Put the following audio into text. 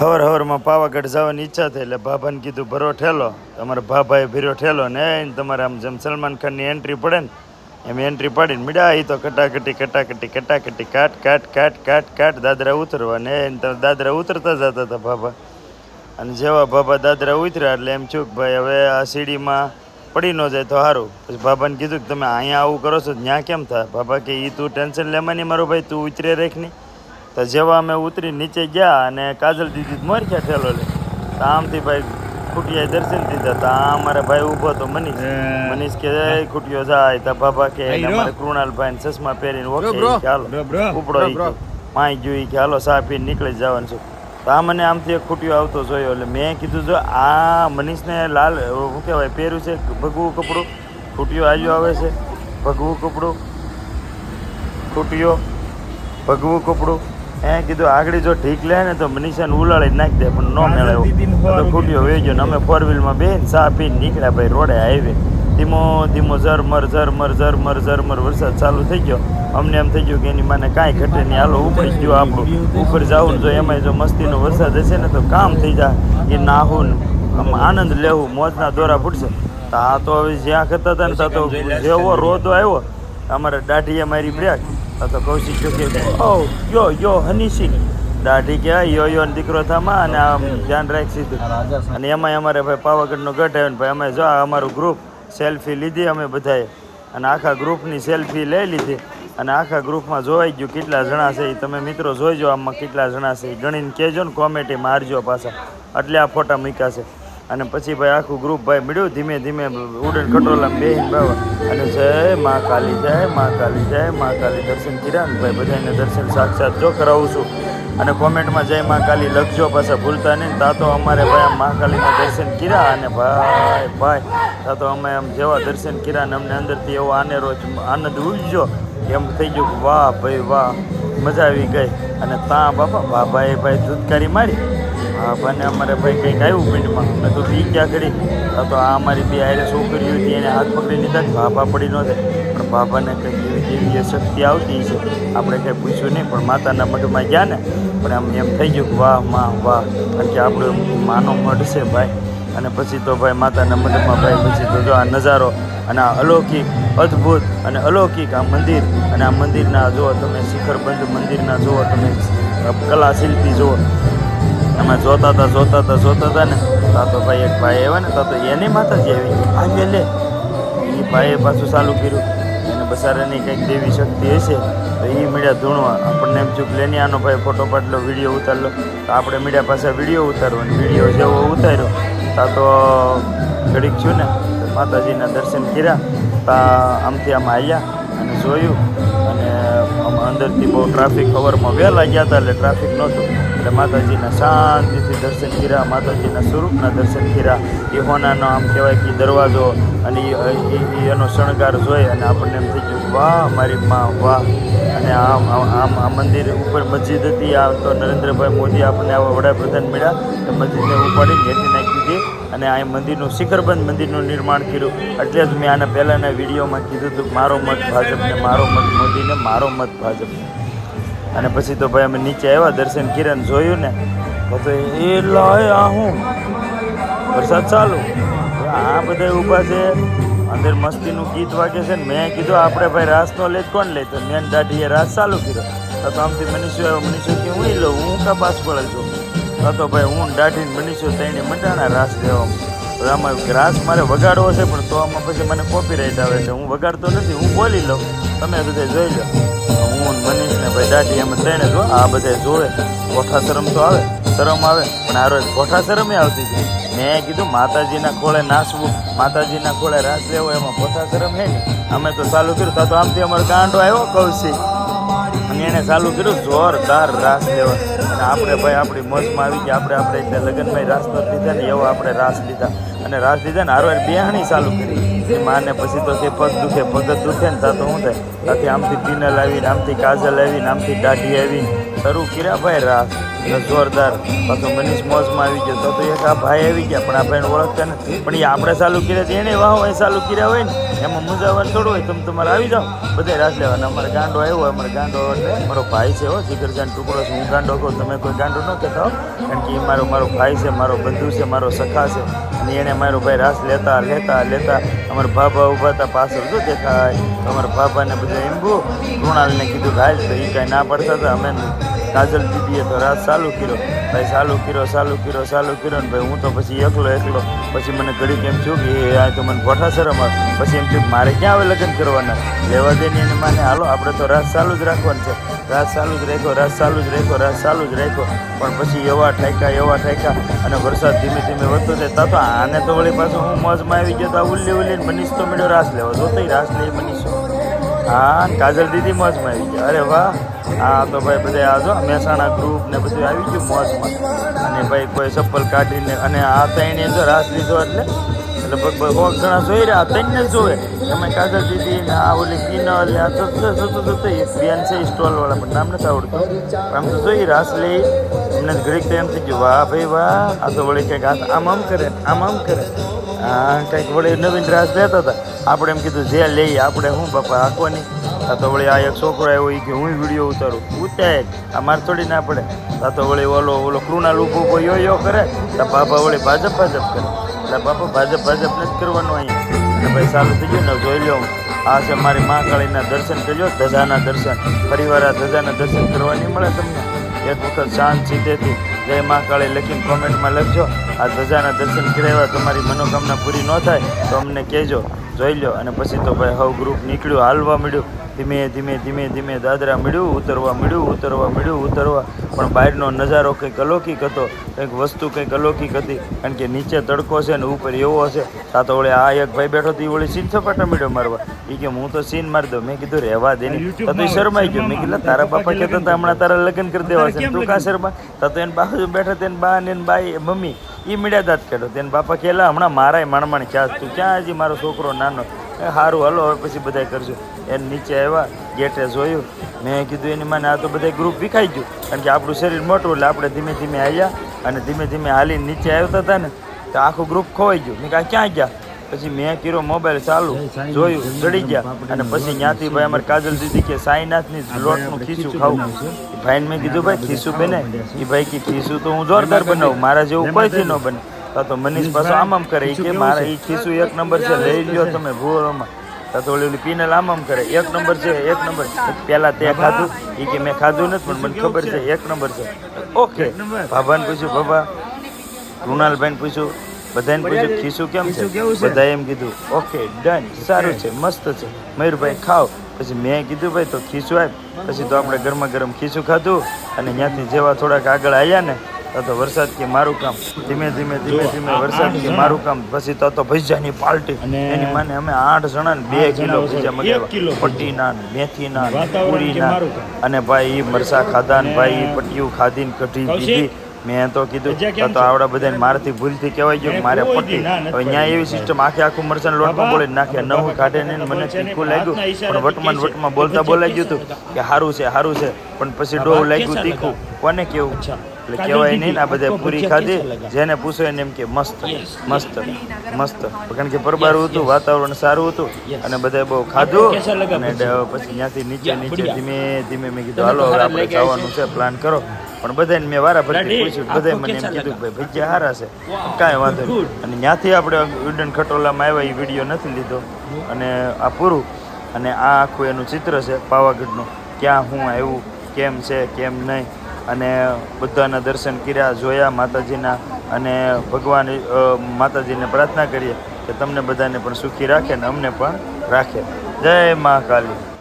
હવાર હવરમાં પાવાગઢ જવાની ઈચ્છા થઈ એટલે ભાભાને કીધું, ભરો ઠેલો. તમારા ભાભાએ ભીરો ઠેલો ને તમારે આમ જેમ સલમાન ખાનની એન્ટ્રી પડે ને, એમ એન્ટ્રી પાડીને મીડા એ તો કટાકટી કટાકટી કટાકટી, કાટ કાટ કાટ કાટ કાટ, દાદરા ઉતરવા ને તમે દાદરા ઉતરતા જતા હતા ભાભા અને જેવા ભાભા દાદરા ઉતર્યા એટલે એમ છું કે ભાઈ, હવે આ સીડીમાં પડી ન જાય તો સારું પછી ભાભાને કીધું કે, તમે અહીંયા આવું કરો છો ત્યાં કેમ થાય? ભાભા કે એ તું ટેન્શન લેવાની મારો ભાઈ, તું ઉતરે રેખ નહીં તો જેવા અમે ઉતરી નીચે ગયા અને કાજલ દીદી મોરખ્યા ઠેલો લે તો આમથી ભાઈ ખૂટિયા દર્શન દીધા. તો આ અમારા ભાઈ ઊભો તો મનીષ. મનીષ કે "એ ખૂટિયો જાય. તો બાબા કે. અમારે કૃણાલભાઈ ને ચશ્મા પહેરીને ઓકે ચાલો. ઉપડો કે. માય જોઈ કે હાલો સા પીને નીકળી જવાનું છું. તો આ મને આમથી એક ખૂટ્યો આવતો જોયો. એટલે મેં કીધું જો આ મનીષને લાલ શું કહેવાય પહેર્યું છે ભગવું કપડું? ખૂટ્યો આવ્યો આવે છે. ભગવું કપડું. ખૂટ્યો. ભગવું કપડું. એ કીધું આગળ જો ઢીક લે ને તો મનીષાને ઉલાળી નાખી દે પણ ન મેળવ્યો તો ખૂટ્યો વહી ગયો ને અમે ફોર વ્હીલમાં બેન સા પીને નીકળ્યા ભાઈ રોડે હાઈવે. ધીમો ધીમો ઝરમર ઝરમર ઝરમર ઝરમર વરસાદ ચાલુ થઈ ગયો. અમને એમ થઈ ગયું કે એની માને કાંઈ ઘટે નહીં. હાલો ઉપર ગયો આપણું. ઉપર જવું ને જો એમાંય જો મસ્તીનો વરસાદ હશે ને તો કામ થઈ જાય એ નાહું આનંદ લેવું મોજના દોરા ફૂટશે. તો આ તો હવે જ્યાં કરતા હતા ને ત્યાં તો જેવો રોદો આવ્યો. અમારે દાઢીએ મારી બ્રેક આ તો કૌશિક કે ઓ યો યો હનીસિંગ દાઢી કહેવાય, યો યો દીકરો થામા અને આમ ધ્યાન રાખ સીધું. અને એમાંય અમારે ભાઈ પાવાગઢનો ગઢ આવ્યો ને ભાઈ અમે જો અમારું ગ્રુપ સેલ્ફી લીધી અમે બધાએ. અને આખા ગ્રુપની સેલ્ફી લઈ લીધી. અને આખા ગ્રુપમાં જોવાઈ ગયું કેટલા જણા છે તમે મિત્રો જોઈજો આમાં કેટલા જણા છે ગણીને કહેજો ને કોમેટી મારજો પાછા. એટલે આ ફોટા મૂક્યા છે. અને પછી ભાઈ આખું ગ્રુપ ભાઈ મળ્યું, ધીમે ધીમે ઉડન બેહીને બાવા. અને જય મા કાલી, જય મા કાલી, જય મા કાલી. દર્શન કર્યા ને ભાઈ બધાને દર્શન સાક્ષાત જો કરાવું છું. અને કોમેન્ટમાં જય મા કાલી લખજો, પાછા ભૂલતા નહીં. તા તો અમારે ભાઈ મા કાલીના દર્શન કર્યા અને ભાઈ ભાઈ તા તો અમે આમ જેવા દર્શન કર્યા અને અમને અંદરથી એવો આનેરો આનંદ ઉજ્યો. એમ થઈ ગયું વાહ ભાઈ વાહ, મજા આવી ગઈ. અને તા બાપા ભાઈ ભાઈ ધૂતકારી મારી. બાબાને અમારે ભાઈ કંઈક આવ્યું પિંડમાં મેં તો પી ક્યાં કરી? તો આ અમારી બે આયરે છોકરીઓ હતી, એને હાથ પકડી લીધા કે બાબા પડી નહોતે પણ બાબાને કંઈક એવી દેવીય શક્તિ આવતી છે, આપણે કંઈ પૂછ્યું નહીં, પણ માતાના મઢમાં ગયા ને, પણ આમ એમ થઈ ગયું વાહ, માં, વાહ, કારણ કે આપણો માનો મઢ છે ભાઈ. અને પછી તો ભાઈ માતાના મઢમાં ભાઈ પછી તો જો આ નજારો, અને આ અલૌકિક, અદ્ભુત અને અલૌકિક આ મંદિર, અને આ મંદિરના જુઓ તમે શિખરબંધ મંદિરના જુઓ તમે કલા શિલ્પી જુઓ. અમે જોતા હતા જોતા હતા જોતા હતા ને. તા ભાઈ એક ભાઈ આવ્યા ને તા એની માતાજી આવી આ લે એ ભાઈએ પાછું ચાલુ કર્યું. એને બસારાની કંઈક દેવી શક્તિ હશે, તો એ મીડિયા ધૂણવા. આપણને એમ ચૂક લેની આનો ભાઈ ફોટો પાડલો વીડિયો ઉતારલો. તો આપણે મીડિયા પાસે વીડિયો ઉતારવો અને વીડિયો જેવો ઉતાર્યો. તા તો ઘડીક છું ને માતાજીના દર્શન કર્યા. તા આમથી આમ આવ્યા અને જોયું. અને આમ અંદરથી બહુ ટ્રાફિક કવરમાં વહેલા ગયા હતા એટલે ટ્રાફિક નહોતું. એટલે માતાજીના શાંતિથી દર્શન કર્યા, માતાજીના સ્વરૂપના દર્શન કર્યા. એ હોનાનો આમ કહેવાય કે દરવાજો અને ઈ એનો શણગાર જોઈ અને આપણને એમ થઈ ગયું, વાહ, મારી માં, વાહ. અને આમ આમ આ મંદિર ઉપર મસ્જિદ હતી, આ તો નરેન્દ્રભાઈ મોદી આપણને આવા વડાપ્રધાન મળ્યા, તો મસ્જિદને ઉપાડી ઘેરથી નાખી દીધી અને આ મંદિરનું શિખરબંધ મંદિરનું નિર્માણ કર્યું. એટલે જ મેં આના પહેલાંના વિડીયોમાં કીધું હતું, મારો મત ભાજપને, મારો મત મોદીને, મારો મત ભાજપને. અને પછી તો ભાઈ અમે નીચે આવ્યા, દર્શન કિરણ જોયું ને, તો એ લાય આ હું? વરસાદ ચાલુ. આ બધા ઊભા છે. અંદર મસ્તીનું ગીત વાગે છે ને, મેં કીધું, આપણે ભાઈ રાસનો લે તો કોણ લે તો મેં દાઢીએ રાસ ચાલુ કર્યો. તો આમથી મનીષો આવ્યો મનીષો કે હું લઉં, હું કા પાસ પડે છું તો ભાઈ, હું દાઢીને મનીષો તઈને મંડાણા રાસ લેવામાં આમાં રાસ મારે વગાડવો છે, પણ તો આમાં પછી મને કોપીરાઇટ આવે છે. હું વગાડતો નથી, હું બોલી લઉં. તમે બધા જોઈ લો. હું ને મનીષ ને ભાઈ દાઢી એમ ત્રણે જો, આ બધે જોવે. કોઠા શરમ તો આવે, શરમ આવે, પણ આ રોજ કોઠા શરમે આવતી હતી. મેં કીધું, માતાજીના ખોળે નાચવું માતાજીના ખોળે રાસ લેવો, એમાં કોઠા શરમ હે ને. અમે તો ચાલુ કર્યું, તો આમથી અમારો ગાંડો આવ્યો કૌશિક અને એને ચાલુ કર્યું, જોરદાર રાસ લેવા. અને આપણે ભાઈ આપણી મોજમાં આવી ગયા. આપણે આપણે એટલે લગ્નમાં રાસ તો લીધા ને એવો આપણે રાસ લીધા. અને રાસ લીધા ને હારવાર બિહાણી ચાલુ કરી. એ માને પછી તો કે પગ દુખે પગ દુખે ને તા તો શું થાય? ત્યાંથી આમથી પિનલ આવીને આમથી કાજલ આવીને આમથી દાઢી આવીને શરૂ કર્યા ભાઈ રાસ જોરદાર. પાછો મનીષ મોજમાં આવી ગયો. તો તો એક આ ભાઈ આવી ગયા, પણ આ ભાઈને ઓળખતા નથી. પણ એ આપણે ચાલુ કર્યા એને વાહ એ ચાલુ કર્યા હોય ને, એમાં મુંજાવાનું થોડું હોય, તમે તમારે આવી જાઓ. બધે રાસ લેવાના. અમારે ગાંડો આવ્યો હોય, અમારે ગાંડો એટલે મારો ભાઈ છે, હો, જીગરજાન ટુકડો છે. હું ગાંડો કહું, તમે કોઈ ગાંડો ન કહેતા કારણ કે એ મારો મારો ભાઈ છે, મારો બંધુ છે, મારો સખા છે. અને એને મારો ભાઈ રાસ લેતા લેતા લેતા અમારા ભાભા ઊભા હતા પાછળ શું દેખાય. અમારા ભાભાને બધા બહુ કૃણાલને કીધું ભાઈ તો એ કાંઈ ના પડતા હતા. અમે કાજલ દીદીએ તો રાસ ચાલુ કર્યો. ભાઈ, ચાલુ કર્યો ચાલુ કર્યો ચાલુ કર્યો ને ભાઈ, હું તો પછી એકલો એકલો. પછી મને ઘડીક એમ થયું કે આ તો મને ગોઠા શરમ પછી એમ થયું મારે ક્યાં હવે લગ્ન કરવાના? લેવા દે ને એને માને. હાલો, આપણે તો રાસ ચાલુ જ રાખવાનું છે. રાસ ચાલુ જ રાખ્યો રાસ ચાલુ જ રાખ્યો રાસ ચાલુ જ રાખ્યો. પણ પછી એવા ઠાક્યા એવા ઠાક્યા અને વરસાદ ધીમે ધીમે વધતો જાય તા આને તો વળી પાછું હું મોજમાં આવી ગયો તો ઉલ્લી ઉલ્લીને મનીષ તો મળ્યો રાસ લેવા. જોતોય રાસ લઈ મનીષો. હા, કાજલ દીદી મોજમાં આવી ગયા અરે વાહ. હા, તો ભાઈ બધા આ જો, મહેસાણા ગ્રુપ ને બધું આવી ગયું મોજમાં અને ભાઈ કોઈ ચપ્પલ કાઢીને, અને આ ત્રણે જો રાસ લીધો એટલે લગભગ કોક જણા જોઈ રહ્યા ત્રણને જોવે. એમાં કાજલ દીદી ને આ ઓલી કિનલ આ જોતું જોતું એક બેન છે સ્ટોલ વાળા પણ નામ નથી આવડતું. આમ તો જોઈ રાસ લઈ અમને ઘડીક તો એમ થઈ ગયું, વાહ ભાઈ, વાહ. આ તો વળી કંઈક આમ આમ કરે, આમ આમ કરે. હા, કંઈક વળી નવીન રાસ લેતા હતા. આપણે એમ કીધું જે લઈએ આપણે હું બાપા, હાંકવાની? આ તો વળી આ એક છોકરો આવ્યો એ કે, હું વીડિયો ઉતારું. ઉતાર. આ મારે થોડી ના પડે. આ તો વળી ઓલો ઓલો કૃણાલ ઊભો ઊભો યો યો કરે. તો બાપા વળી ભાજપ ભાજપ કરે. એટલે બાપા ભાજપ ભાજપ નથી કરવાનું અહીંયા. અને ભાઈ સારું થઈ ગયું ને જોઈ લો આ છે મારી મહાકાળીના દર્શન કરજો, ધજાના દર્શન. પરિવાર આ ધજાના દર્શન કરવા નહીં મળે તમને. એક વખત શાંત સીધેથી જય મહાકાળી લખીને કોમેન્ટમાં લખજો. આ ધજાના દર્શન કરાવ્યા તમારી મનોકામના પૂરી ન થાય તો અમને કહેજો જોઈ લો અને પછી તો ભાઈ હવ ગ્રુપ નીકળ્યું હાલવા મળ્યું ધીમે ધીમે ધીમે ધીમે દાદરા મળ્યું ઉતરવા મળ્યું ઉતરવા મળ્યું ઉતરવા. પણ બહારનો નજારો કંઈક અલૌકિક હતો કંઈક વસ્તુ કંઈક અલૌકિક હતી. કારણ કે નીચે તડકો છે ને ઉપર એવો હશે. તા તો વળી આ એક ભાઈ બેઠો તો એ વળી સીન સપાટા મળ્યો મારવા. એ કે હું તો સીન મારી દઉં. મેં કીધું રહેવા દે ને. તો તું શરમાઈ ગયો. મેં કીધું તારા બાપા કહેતા હતા હમણાં તારા લગ્ન કરી દેવા છે. તું કા શરમા તા તો એને બાજુ બેઠા તેને બા ને બા મમ્મી. એ મીડિયા દાંત કાઢો. તેને બાપા કહેલા, હમણાં મારાય માણમાણ ક્યાં તું ક્યાં હજી મારો છોકરો નાનો? એ સારું હલો, હવે પછી બધા કરજો. એને નીચે આવ્યા, ગેટે જોયું. મેં કીધું, એની મને આ તો બધા ગ્રુપ વિખાઈ ગયું. કારણ કે આપણું શરીર મોટું એટલે આપણે ધીમે ધીમે આવ્યા અને ધીમે ધીમે હાલીને નીચે આવતા હતા ને, તો આખું ગ્રુપ ખોવાઈ ગયું. મેં કહ્યું ક્યાં ગયા? પછી મેં કર્યો મોબાઈલ ચાલુ. જોયું ચડી ગયા. અને પછી ત્યાંથી ભાઈ અમારે કાજલ દીધી કે સાઈનાથની લોટનું ખીસું ખાવું. ભાઈને મેં કીધું ભાઈ ખીસું બને. એ ભાઈ કે ખીસું તો હું જોરદાર બનાવું. મારા જેવું કોઈથી ન બને. તા તો મનીષ પાછો આમ આમ કરે. કે મારા એ ખીસું એક નંબર છે લઈ લ્યો તમે ભૂરોમાં તો ઓલી ઓલી પીનલ આમ આમ કરે. એક નંબર છે એક નંબર પહેલાં તે ખાધું. એ કે મેં ખાધું નથી પણ મને ખબર છે એક નંબર છે. ઓકે. ભાભાને પૂછ્યું બાબા. કૃણાલભાઈને પૂછ્યું બધાને પૂછ્યું ખીસું કેમ છે? બધાએ એમ કીધું ઓકે ડન સારું છે મસ્ત છે. મયુરભાઈ ખાઓ. પછી મેં કીધું ભાઈ તો ખીસું આપ. પછી તો આપણે ગરમા ગરમ ખીસું ખાધું અને ત્યાંથી જેવા થોડાક આગળ આવ્યા ને તો તો વરસાદ કે મારું કામ. ધીમે ધીમે ધીમે ધીમે વરસાદ કે મારું કામ. પછી તો તો ભજીયાની પાર્ટી એની માને અમે આઠ જણા ને બે કિલો ભજીયા મગાવ્યા. પટ્ટી નાન મેથી નાન પૂરી નાન અને ભાઈ ઈ મરસા ખાધા ને ભાઈ પટ્ટીઓ પટ્ટીયું ખાધી ને કઢી પીધી. મેં તો કીધું તો તો આવડા બધા મારાથી ભૂલથી કહેવાય ગયું કે મારે પટી હવે ત્યાં એવી સિસ્ટમ આખે આખું મરચાં લોટમાં બોલી નાખે. નવું કાઢે નહીં ને મને તીખું લાગ્યું. પણ વટમાં વટમાં બોલતા બોલાઈ ગયું હતું કે સારું છે સારું છે. પણ પછી ડોવ લાગ્યું તીખું. કોને કેવું? એટલે કહેવાય નહીં ને આ બધા પૂરી ખાધી. જેને પૂછો એને એમ કે મસ્ત મસ્ત મસ્ત. કારણ કે પરબારું હતું વાતાવરણ સારું હતું અને બધા બહુ ખાધું અને પછી. ત્યાંથી નીચે નીચે ધીમે ધીમે મેં કીધું હાલો હવે આપણે જવાનું છે. પ્લાન કરો. પણ બધાને મેં વારા ફરતી પૂછ્યું બધાએ મને એમ કીધું કે ભાઈ ભજીયા હારા છે. કાંઈ વાંધો નહીં. અને ત્યાંથી આપણે ઉડન ખટોલામાં આવ્યા એ વીડિયો નથી લીધો. અને આ પૂરું. અને આ આખું એનું ચિત્ર છે પાવાગઢનું. ક્યાં હું આવ્યું કેમ છે કેમ નહીં. અને બધાના દર્શન કર્યા જોયા માતાજીના. અને ભગવાન માતાજીને પ્રાર્થના કરીએ કે તમને બધાને પણ સુખી રાખે ને અમને પણ રાખે. જય મહાકાલી